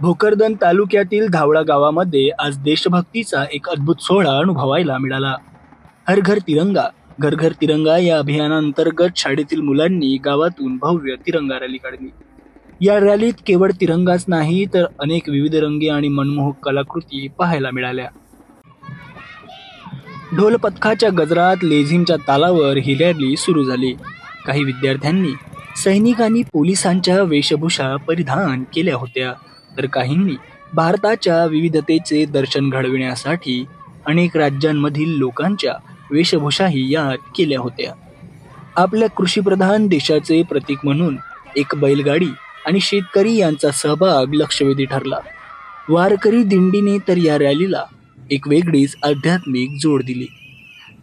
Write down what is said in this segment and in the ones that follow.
भोकरदन तालुक्यातील धावळा गावामध्ये आज देशभक्तीचा एक अद्भुत सोहळा अनुभवायला मिळाला. हर घर तिरंगा घर घर तिरंगा या अभियानांतर्गत शाळेतील मुलांनी गावातून भव्य तिरंगा रॅली काढली. या रॅलीत केवळ तिरंगाच नाही तर अनेक विविध रंगी आणि मनमोहक कलाकृती पाहायला मिळाल्या. ढोलपथकाच्या गजरात लेझिमच्या तालावर ही रॅली सुरू झाली. काही विद्यार्थ्यांनी सैनिकांनी पोलिसांच्या वेशभूषा परिधान केल्या होत्या. तर काहींनी भारताच्या विविधतेचे दर्शन घडविण्यासाठी अनेक राज्यांमधील लोकांच्या वेशभूषाही यात केल्या होत्या. आपल्या कृषीप्रधान देशाचे प्रतीक म्हणून एक बैलगाडी आणि शेतकरी यांचा सहभाग लक्षवेधी ठरला. वारकरी दिंडीने तर या रॅलीला एक वेगळीच आध्यात्मिक जोड दिली.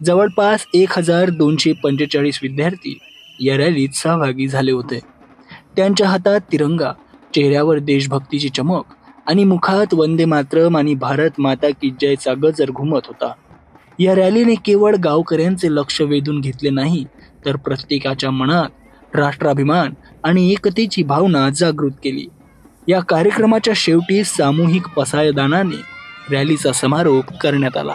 जवळपास एक हजार दोनशे पंचेचाळीस विद्यार्थी या रॅलीत सहभागी झाले होते. त्यांच्या हातात तिरंगा चेहऱ्यावर देशभक्तीची चमक आणि मुखात वंदे मातरम आणि भारत माता की जयचा गजर घुमत होता. या रॅलीने केवळ गावकऱ्यांचे लक्ष वेधून घेतले नाही तर प्रत्येकाच्या मनात राष्ट्राभिमान आणि एकतेची भावना जागृत केली. या कार्यक्रमाच्या शेवटी सामूहिक पसायदानाने रॅलीचा समारोप करण्यात आला.